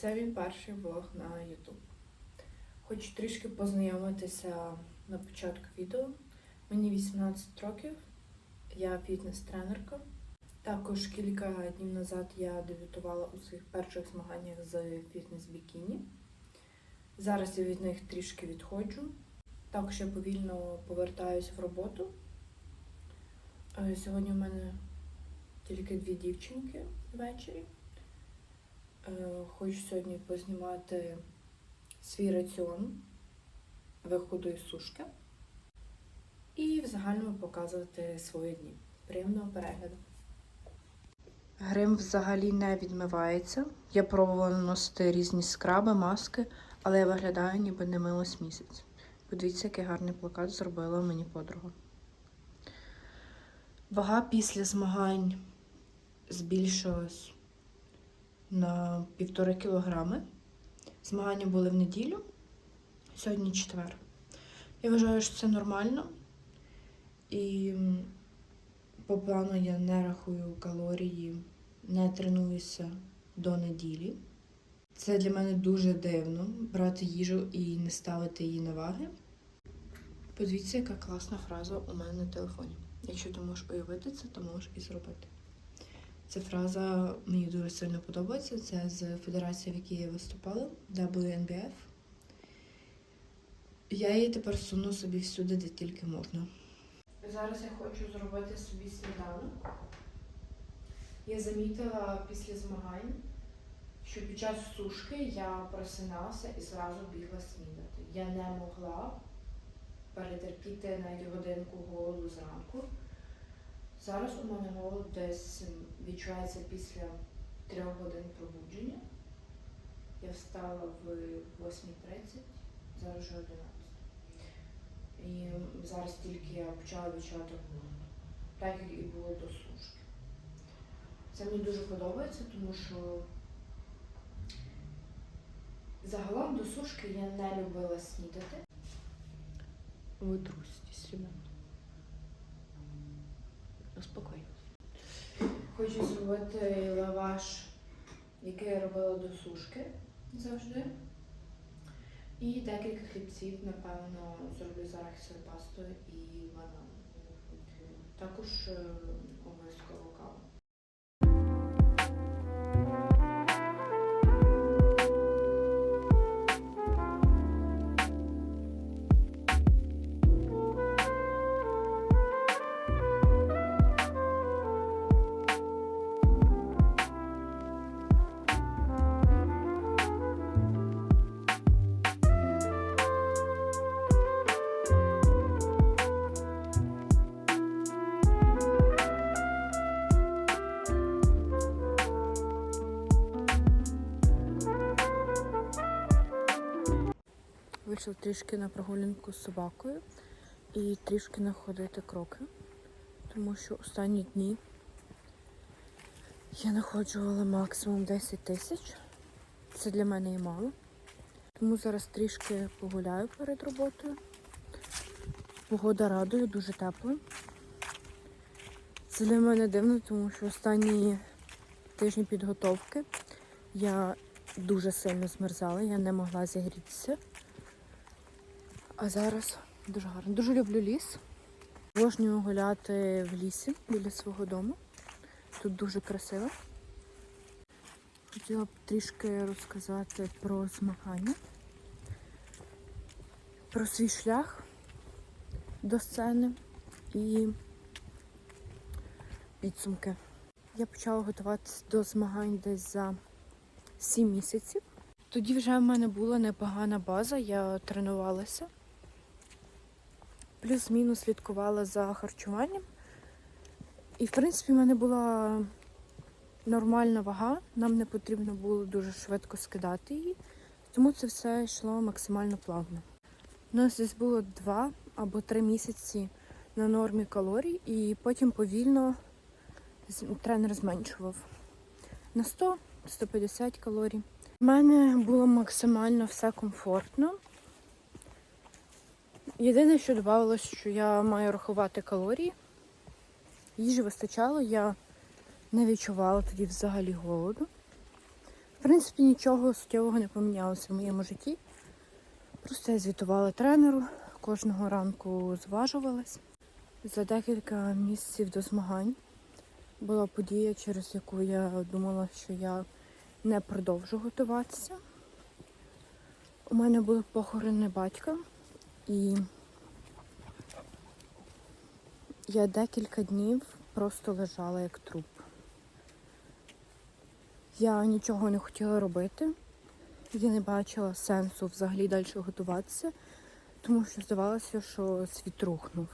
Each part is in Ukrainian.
Це мій перший влог на YouTube. Хочу трішки познайомитися на початку відео. Мені 18 років, я фітнес-тренерка. Також кілька днів назад я дебютувала у своїх перших змаганнях з фітнес-бікіні. Зараз я від них трішки відходжу. Також я повільно повертаюся в роботу. Е, Сьогодні у мене тільки дві дівчинки ввечері. Е, Хочу сьогодні познімати свій раціон виходу із сушки і в загальному показувати свої дні. Приємного перегляду. Грим взагалі не відмивається. Я пробувала наносити різні скраби, маски, але я виглядаю, ніби не милось місяць. Подивіться, який гарний плакат зробила мені подруга. Вага після змагань збільшилась на півтора кілограми. Змагання були в неділю, сьогодні четвер. Я вважаю, що це нормально. І по плану я не рахую калорії, не тренуюся до неділі. Це для мене дуже дивно брати їжу і не ставити її на ваги. Подивіться, яка класна фраза у мене на телефоні. Якщо ти можеш уявити це, то можеш і зробити. Ця фраза мені дуже сильно подобається. Це з федерації, в якій я виступала, WNBF. Я її тепер суну собі всюди, де тільки можна. Зараз я хочу зробити собі сніданок. Я замітила після змагань, що під час сушки я просиналася і зразу бігла снідати. Я не могла перетерпіти навіть годинку голоду зранку. Зараз у мене голод десь відчувається після трьох годин пробудження. Я встала в 8.30, зараз вже 11. І зараз тільки я почала відчувати голод, так як і було до сушки. Це мені дуже подобається, тому що загалом до сушки я не любила снідати. Ви труситесь, ребята. Успокойтесь. Хочу зробити лаваш, який я робила до сушки завжди. І декілька хлібців, напевно, зроблю з арахісовою пастою і бананом. Також е, обов'язково каву. Вийшла трішки на прогулянку з собакою і трішки находити кроки, тому що останні дні я находжувала максимум 10 тисяч. Це для мене і мало. Тому зараз трішки погуляю перед роботою. Погода радує, дуже тепло. Це для мене дивно, тому що останні тижні підготовки я дуже сильно змерзала, я не могла зігрітися. А зараз дуже гарно. Дуже люблю ліс. Обожнюю гуляти в лісі біля свого дому. Тут дуже красиво. Хотіла б трішки розказати про змагання, про свій шлях до сцени і підсумки. Я почала готуватися до змагань десь за 7 місяців. Тоді вже в мене була непогана база, я тренувалася. Плюс-мінус слідкувала за харчуванням. І, в принципі, в мене була нормальна вага, нам не потрібно було дуже швидко скидати її, тому це все йшло максимально плавно. У нас десь було два або три місяці на нормі калорій, і потім повільно тренер зменшував на 100-150 калорій. У мене було максимально все комфортно. Єдине, що додавалось, що я маю рахувати калорії. Їжі вистачало, я не відчувала тоді взагалі голоду. В принципі, нічого суттєвого не помінялося в моєму житті. Просто я звітувала тренеру, кожного ранку зважувалась. За декілька місяців до змагань була подія, через яку я думала, що я не продовжу готуватися. У мене був похорони батька, і я декілька днів просто лежала як труп. Я нічого не хотіла робити. Я не бачила сенсу взагалі далі готуватися, тому що здавалося, що світ рухнув,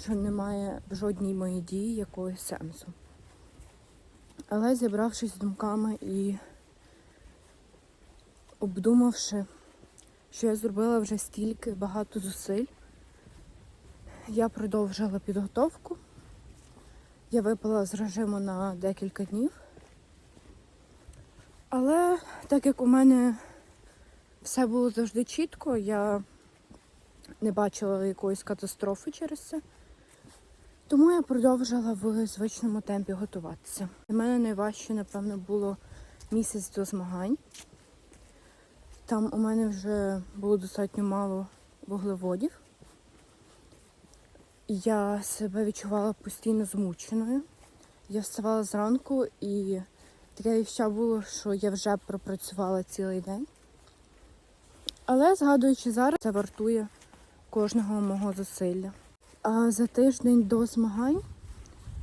що немає в жодній моїй дії якогось сенсу. Але зібравшись з думками і обдумавши, що я зробила вже стільки багато зусиль, я продовжила підготовку. Я випала з режиму на декілька днів. Але так як у мене все було завжди чітко, я не бачила якоїсь катастрофи через це. Тому я продовжила в звичному темпі готуватися. Для мене найважче, напевно, було місяць до змагань. Там у мене вже було достатньо мало вуглеводів. Я себе відчувала постійно змученою. Я вставала зранку і таке відчуття було, що я вже пропрацювала цілий день. Але згадуючи зараз, це вартує кожного мого зусилля. А за тиждень до змагань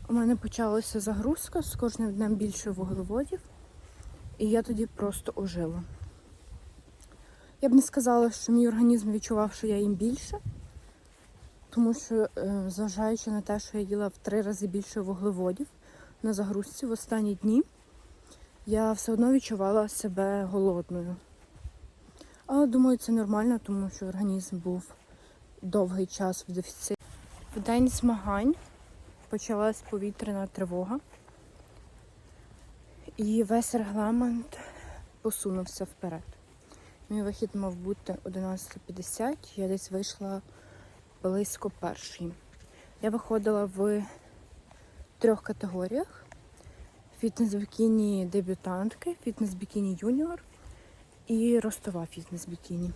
у мене почалася загрузка з кожним днем більше вуглеводів, і я тоді просто ожила. Я б не сказала, що мій організм відчував, що я їм більше, тому що, е, зважаючи на те, що я їла в три рази більше вуглеводів на загрузці в останні дні, я все одно відчувала себе голодною. Але думаю, це нормально, тому що організм був довгий час в дефіциті. В день змагань почалась повітряна тривога, і весь регламент посунувся вперед. Мій вихід мав бути 11.50, я десь вийшла близько першої. Я виходила в трьох категоріях: фітнес-бікіні дебютантки, фітнес-бікіні юніор і ростова фітнес-бікіні.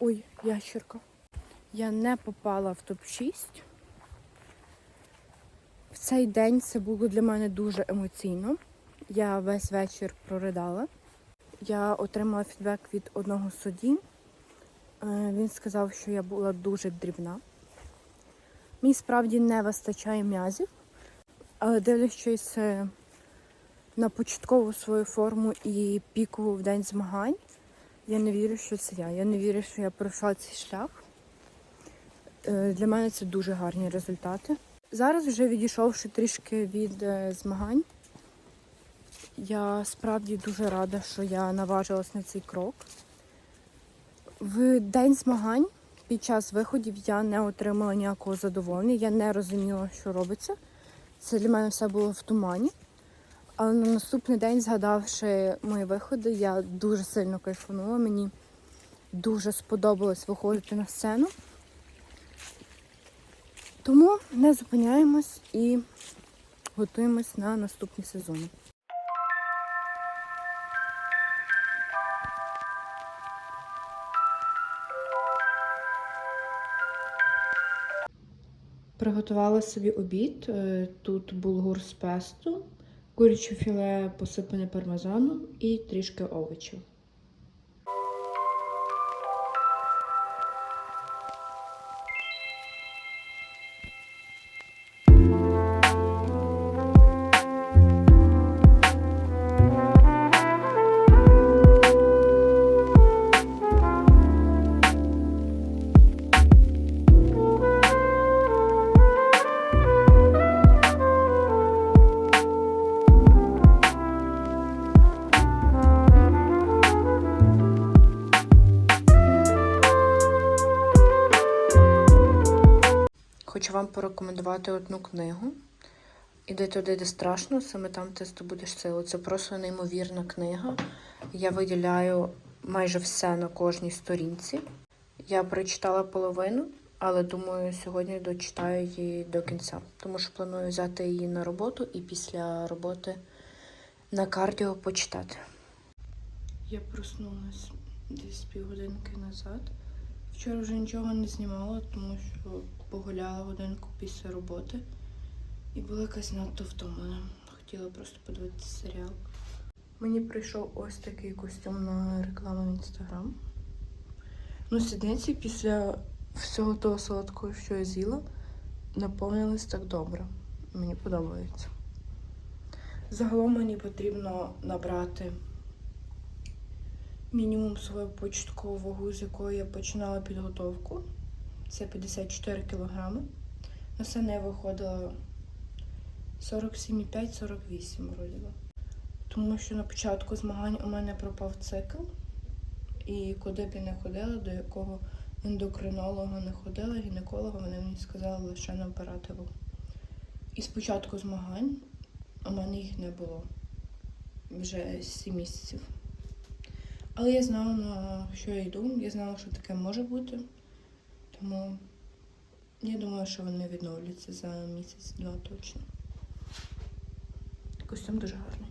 Ой, ящерка. Я не попала в топ-6. В цей день це було для мене дуже емоційно. Я весь вечір проридала. Я отримала фідбек від одного судді. Е, Він сказав, що я була дуже дрібна. Мені справді не вистачає м'язів, але дивлячись е, на початкову свою форму і пікову в день змагань, я не вірю, що це я. Я не вірю, що я пройшла цей шлях. Е, Для мене це дуже гарні результати. Зараз, вже відійшовши трішки від змагань, я справді дуже рада, що я наважилась на цей крок. В день змагань під час виходів я не отримала ніякого задоволення, я не розуміла, що робиться. Це для мене все було в тумані. Але на наступний день, згадавши мої виходи, я дуже сильно кайфанула. Мені дуже сподобалось виходити на сцену. Тому не зупиняємось і готуємось на наступні сезони. Приготувала собі обід. Е, Тут булгур з песто, куряче філе посипане пармезаном і трішки овочів. Хочу вам порекомендувати одну книгу. Іди туди, де страшно, саме там ти здобудеш силу. Це просто неймовірна книга. Я виділяю майже все на кожній сторінці. Я прочитала половину, але думаю, сьогодні дочитаю її до кінця, тому що планую взяти її на роботу і після роботи на кардіо почитати. Я проснулась десь півгодинки назад. Вчора вже нічого не знімала, тому що погуляла годинку після роботи і була якась надто втомлена. Хотіла просто подивитися серіал. Мені прийшов ось такий костюм на рекламу в інстаграм. Ну, сідниці після всього того солодкого, що я з'їла, наповнились так добре. Мені подобається. Загалом мені потрібно набрати мінімум свою початкову вагу, з якої я починала підготовку. Це 54 кілограми. На це не виходило 47,5-48 вроді. Тому що на початку змагань у мене пропав цикл. І куди б я не ходила, до якого ендокринолога не ходила, гінеколога, вони мені сказали лише набирати вагу. І з початку змагань у мене їх не було вже 7 місяців. Але я знала, на що я йду, я знала, що таке може бути. Тому я думаю, що вони відновляться за місяць-два точно. Костюм дуже гарний.